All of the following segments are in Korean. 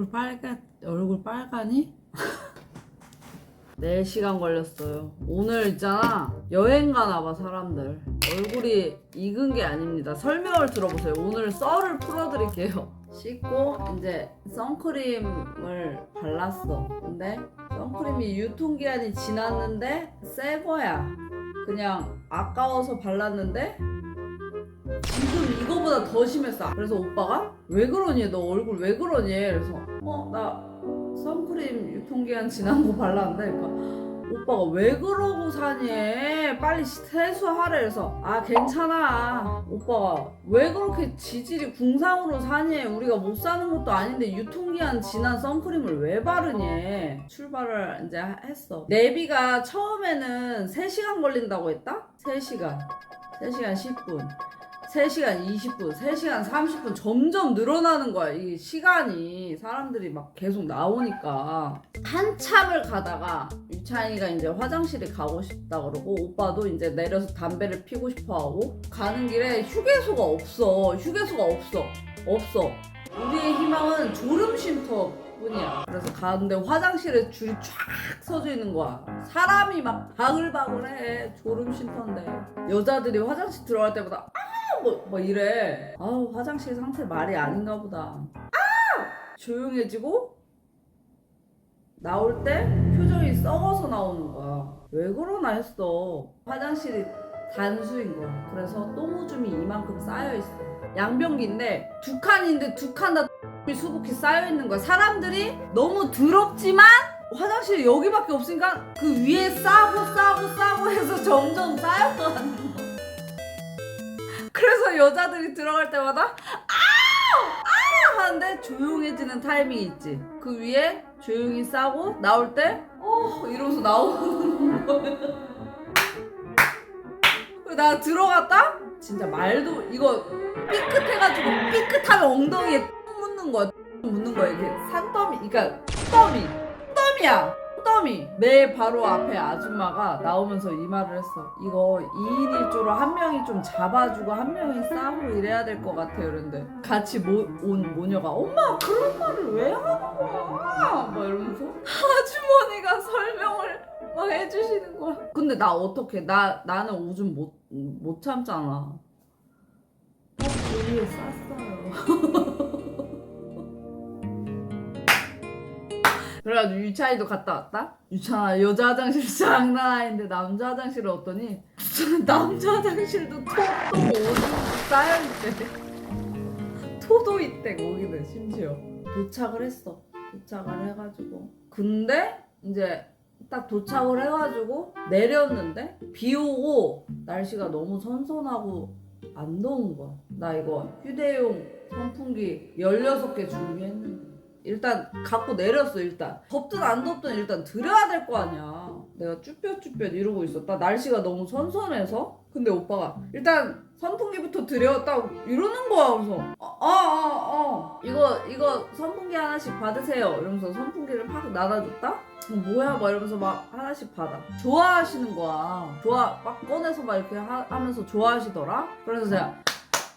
얼굴 빨개 얼굴 빨가니? 4시간 걸렸어요. 오늘 있잖아. 여행 가나봐, 사람들. 얼굴이 익은 게 아닙니다. 설명을 들어보세요. 오늘 썰을 풀어드릴게요. 씻고, 이제 선크림을 발랐어. 근데 선크림이 유통기한이 지났는데 새 거야. 그냥 아까워서 발랐는데 지금 이거보다 더 심했어. 그래서 오빠가 왜 그러니? 너 얼굴 왜 그러니? 그래서 어 나 선크림 유통기한 지난 거 발랐는데 그러니까 오빠가 왜 그러고 사니? 빨리 세수하래. 그래서 아 괜찮아. 오빠가 왜 그렇게 지질이 궁상으로 사니? 우리가 못 사는 것도 아닌데 유통기한 지난 선크림을 왜 바르니? 출발을 이제 했어. 내비가 처음에는 3시간 걸린다고 했다? 3시간. 3시간 10분. 3시간 20분, 3시간 30분 점점 늘어나는 거야. 이 시간이 사람들이 막 계속 나오니까 한참을 가다가 유찬이가 이제 화장실에 가고 싶다 그러고 오빠도 이제 내려서 담배를 피고 싶어 하고 가는 길에 휴게소가 없어. 휴게소가 없어. 없어. 우리의 희망은 졸음 쉼터 뿐이야. 그래서 가는데 화장실에 줄이 쫙 서져 있는 거야. 사람이 막 바글바글해. 졸음 쉼터인데. 여자들이 화장실 들어갈 때마다 아! 뭐, 뭐 이래. 아우, 화장실 상태 말이 아닌가 보다. 아! 조용해지고 나올 때 표정이 썩어서 나오는 거야. 왜 그러나 했어. 화장실이 단수인 거야. 그래서 똥오줌이 이만큼 쌓여 있어. 양변기인데 두 칸인데 두 칸 다 수북히 쌓여 있는 거야. 사람들이 너무 더럽지만 화장실이 여기밖에 없으니까 그 위에 싸고 싸고 싸고 해서 점점 쌓여가는 거야. 여자들이 들어갈 때마다 아우 하는데 조용해지는 타이밍이 있지. 그 위에 조용히 싸고 나올 때어 이러면서 나오는 거야. 나 들어갔다 진짜 말도 이거 삐끗해가지고 삐끗하면 엉덩이에 똥 묻는 거야. 똥 묻는 거야 이게 산더미 그러니까 똥더미 똥더미야. 똥더미 내 바로 앞에 아줌마가 나오면서 이 말을 했어. 이거 2인 1조로 한 명이 좀 잡아주고 한 명이 싸고 이래야 될 것 같아요. 그런데 같이 모, 온 모녀가 엄마 그런 말을 왜 하는 거야? 막 이러면서 아주머니가 설명을 막 해주시는 거야. 근데 나 어떻게 나 나는 오줌 못 못 참잖아. 어, 위에 쌌어요. 그래가지고 유차이도 갔다 왔다. 유찬아 여자 화장실 장난 아닌데 남자 화장실을 왔더니 남자 화장실도 토도 오줌 쌓여있대. 토도 있대 거기는 심지어. 도착을 했어. 도착을 해가지고 근데 이제 딱 도착을 해가지고 내렸는데 비 오고 날씨가 너무 선선하고 안 더운 거야. 나 이거 휴대용 선풍기 16개 준비했는데 일단 갖고 내렸어 일단. 덥든 안 덥든 일단 드려야 될 거 아니야. 내가 쭈뼛쭈뼛 이러고 있었다. 날씨가 너무 선선해서. 근데 오빠가 일단 선풍기부터 드려 딱 이러는 거야 그래서. 어어어. 이거 이거 선풍기 하나씩 받으세요. 이러면서 선풍기를 팍 나눠줬다. 어, 뭐야 막 이러면서 막 하나씩 받아. 좋아하시는 거야. 좋아 막 꺼내서 막 이렇게 하, 하면서 좋아하시더라. 그래서 제가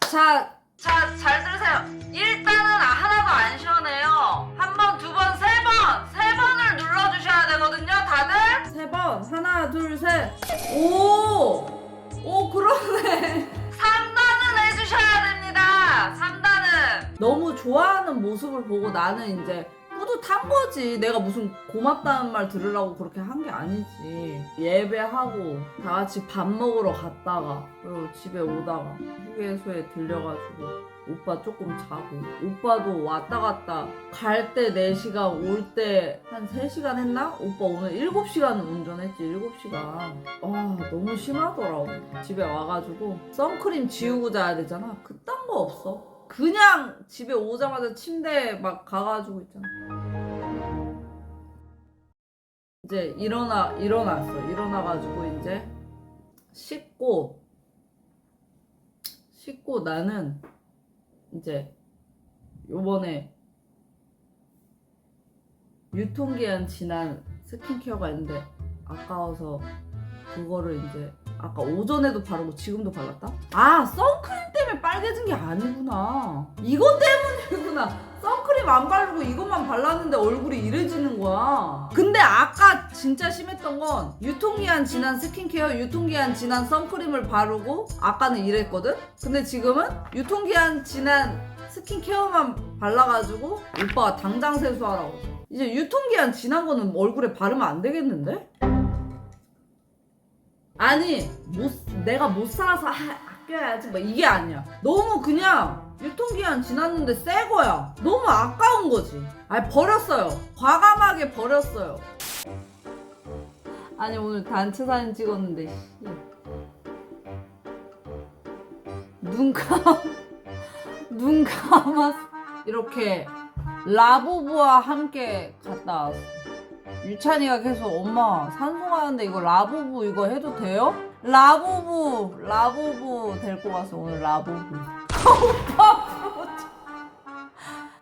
자 자, 잘 들으세요. 일단은 아, 하나도 안 시원해요. 한 번, 두 번, 세 번! 세 번을 눌러주셔야 되거든요, 다들? 세 번. 하나, 둘, 셋. 오! 오, 그러네. 3단은 해주셔야 됩니다. 3단은. 너무 좋아하는 모습을 보고 나는 이제 뿌듯한 거지. 내가 무슨 고맙다는 말 들으려고 그렇게 한 게 아니지. 예배하고 다 같이 밥 먹으러 갔다가 그리고 집에 오다가 휴게소에 들려가지고 오빠 조금 자고 오빠도 왔다 갔다 갈 때 4시간 올 때 한 3시간 했나? 오빠 오늘 7시간 운전했지 7시간 아 너무 심하더라고 집에 와가지고 선크림 지우고 자야 되잖아 그딴 거 없어 그냥 집에 오자마자 침대에 막 가가지고 있잖아 이제 일어나 일어났어. 일어나가지고 이제 씻고 씻고 나는 이제 요번에 유통기한 지난 스킨케어가 있는데 아까워서 그거를 이제 아까 오전에도 바르고 지금도 발랐다? 아 선크림 때문에 빨개진 게 아니구나. 이거 때문이구나 선크림 안 바르고 이것만 발랐는데 얼굴이 이래지는 거야. 근데 아까 진짜 심했던 건 유통기한 지난 스킨케어, 유통기한 지난 선크림을 바르고 아까는 이랬거든? 근데 지금은 유통기한 지난 스킨케어만 발라가지고 오빠가 당장 세수하라고. 이제 유통기한 지난 거는 얼굴에 바르면 안 되겠는데? 아니 못 내가 못 살아서 아, 아껴야지 막 이게 아니야 너무 그냥 유통기한 지났는데 새 거야 너무 아까운 거지 아니 버렸어요 과감하게 버렸어요 아니 오늘 단체 사진 찍었는데 씨. 눈 감, 눈 감았 이렇게 라부부와 함께 갔다 왔어 유찬이가 계속 엄마 산소 가는데 이거 라부부 이거 해도 돼요? 라부부 라부부 데리고 가서 오늘 라부부.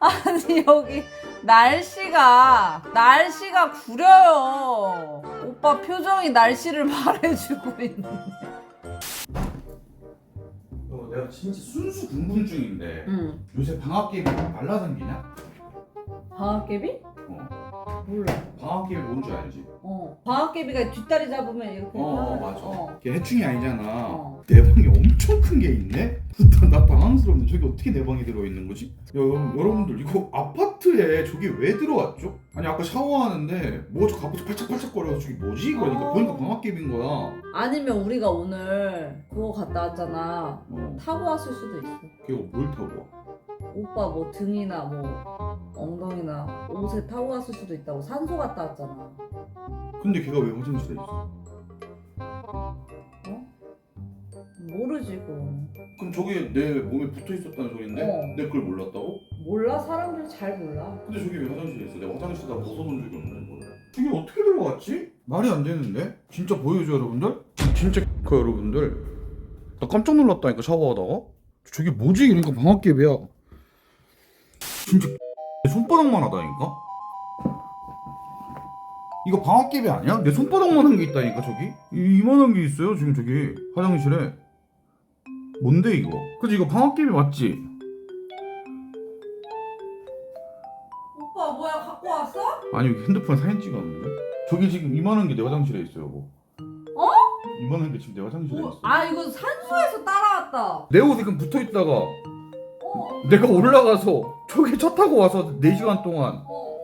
아니 여기 날씨가 날씨가 구려요. 오빠 표정이 날씨를 말해주고 있네 어, 내가 진짜 순수 궁금증인데 응. 요새 방학개비 말라당기냐? 방학개비? 어 몰라 방학개비 뭔지 알지? 어 방학개비가 뒷다리 잡으면 이렇게 어, 어 하는- 맞아 어. 걔 해충이 아니잖아 어. 내 방에 엄청 큰 게 있네? 나 당황스럽네 저게 어떻게 내 방에 들어있는 거지? 야, 여러분, 여러분들 이거 아파트에 저게 왜 들어왔죠? 아니 아까 샤워하는데 뭐가 저 갑자기 팔짝팔짝거려서 저게 뭐지? 그러니까 어. 보니까 방학개비인 거야 아니면 우리가 오늘 그거 갔다 왔잖아 어 타고 왔을 수도 있어 걔가 뭘 타고 와? 오빠 뭐 등이나 뭐 엉덩이나 옷에 타고 왔을 수도 있다고 산소 갔다 왔잖아. 근데 걔가 왜 화장실에 있어? 모르지 그건. 그럼 저게 내 몸에 붙어 있었다는 소린데? 어. 내가 그걸 몰랐다고? 몰라 사람들 잘 몰라. 근데 저게 왜 화장실에 있어? 내가 화장실에다 벗어본 적이 없는데 이거를 저게 어떻게 들어갔지? 말이 안 되는데? 진짜 보여줘 여러분들? 진짜 커 여러분들 나 깜짝 놀랐다니까 샤워하다가 저게 뭐지? 이러니까 방학개비야 진짜 내 손바닥만 하다니까? 이거 방학개비 아니야? 내 손바닥만 한 게 있다니까 저기? 이, 이만한 게 있어요 지금 저기 화장실에 뭔데 이거? 그치 이거 방학개비 맞지? 오빠 뭐야 갖고 왔어? 아니 여기 핸드폰에 사진 찍었는데? 저기 지금 이만한 게 내 화장실에 있어요 뭐 어? 이만한 게 지금 내 화장실에 뭐, 있어 아 이거 산소에서 따라왔다. 내 옷에 그럼 붙어있다가 어. 내가 올라가서 저기 차 타고 와서 4시간 동안 어.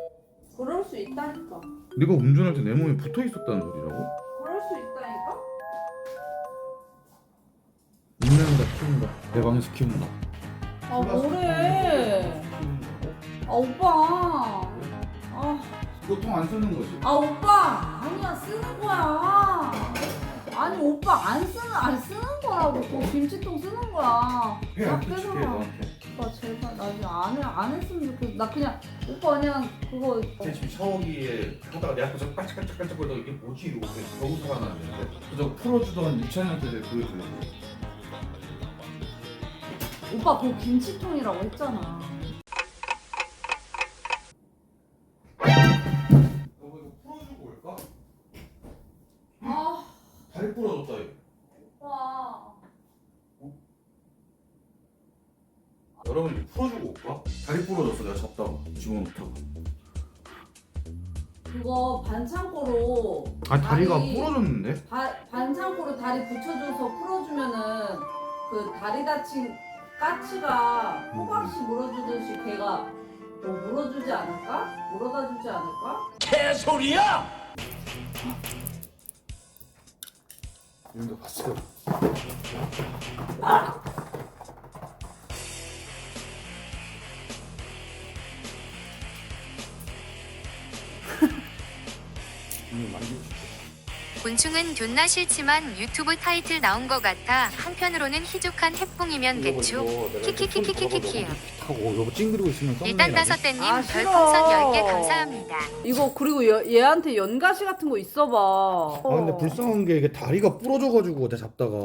그럴 수 있다니까. 내가 운전할 때 내 몸에 붙어 있었다는 소리라고? 그럴 수 있다니까. 있는다 키운다 내 방에서 키운다 아 뭐래? 아 오빠. 아. 보통 안 쓰는 거지 아 오빠 아니야 쓰는 거야 아니 오빠 안 쓰는 안 쓰는 거라고 그 김치통 쓰는 거야 해안 아, 솔직해 그래서. 오빠 제발. 나 지금 안, 해, 안 했으면 좋겠어. 나 그냥 오빠 그냥 그거 제 지금 샤워기에 하다가 내 앞에서 깔짝깔짝깔짝거리다가 이게 뭐지? 이러고 그냥 너무 살아났는데. 그저 풀어주던 내가 그걸 들었어 오빠 그거 김치통이라고 했잖아. 여보 이거 풀어주고 올까? 아. 다리 부러졌다 얘오빠 여러분 이거 풀어주고 올까? 다리 부러졌어 내가 잡다가 집어넣다가 그거 반창고로 아 다리가 다리- 부러졌는데? 바, 반창고로 다리 붙여줘서 풀어주면은 그 다리 다친 까치가 호박씨 물어주듯이 걔가 뭐 물어주지 않을까? 물어다 주지 않을까? 이런 거 봤어요 이거 만지고 곤충은 존나 싫지만 유튜브 타이틀 나온 것 같아 한편으로는 희죽한 해풍이면 개추 키키키키키키키요. 하고 여보 찡그리고 있으면 일단 다섯대님 아, 싫어. 별풍선 10개 감사합니다. 이거 그리고 얘, 얘한테 연가시 같은 거 있어봐. 아 근데 불쌍한 게 이게 다리가 부러져가지고 내가 잡다가.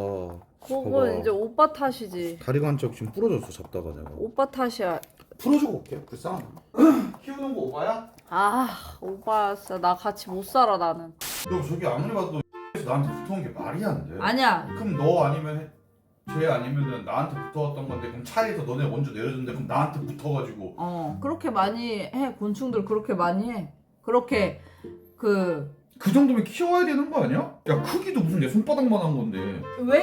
그건 봐봐. 이제 오빠 탓이지. 다리가 한쪽 지금 부러졌어 잡다가 내가. 오빠 탓이야 풀어주고 올게 불쌍하네 키우는 거 오바야? 아 오빠 진짜 나 같이 못 살아 나는. 너 저기 아무리 봐도 나한테 붙어온 게 말이 안돼. 아니야. 그럼 너 아니면 해- 쟤 아니면은 나한테 붙어왔던 건데 그럼 차에서 너네 먼저 내려줬는데 그럼 나한테 붙어가지고. 어 그렇게 많이 해. 곤충들 그렇게 많이 해. 그렇게 그왜 그 정도면 키워야 되는 거 아니야? 야 크기도 무슨 내 손바닥만 한 건데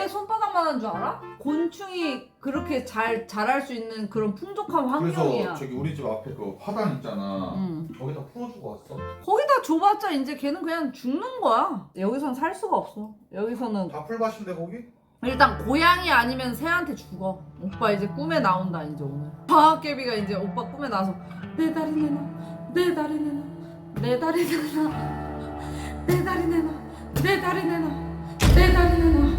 손바닥만 한 줄 알아? 곤충이 그렇게 잘 자랄 수 있는 그런 풍족한 환경이야 그래서 저기 우리 집 앞에 그 화단 있잖아 응. 거기다 풀어주고 왔어 거기다 줘봤자 이제 걔는 그냥 죽는 거야 여기선 살 수가 없어 여기서는 다 풀밭인데 거기? 일단 고양이 아니면 새한테 죽어. 오빠 이제 꿈에 나온다 이제 오늘. 방학개비가 이제 오빠 꿈에 나서 내 다리 내놔, 내 다리 내놔, 내 다리 내놔, ベダルネのベダルネのベダルネの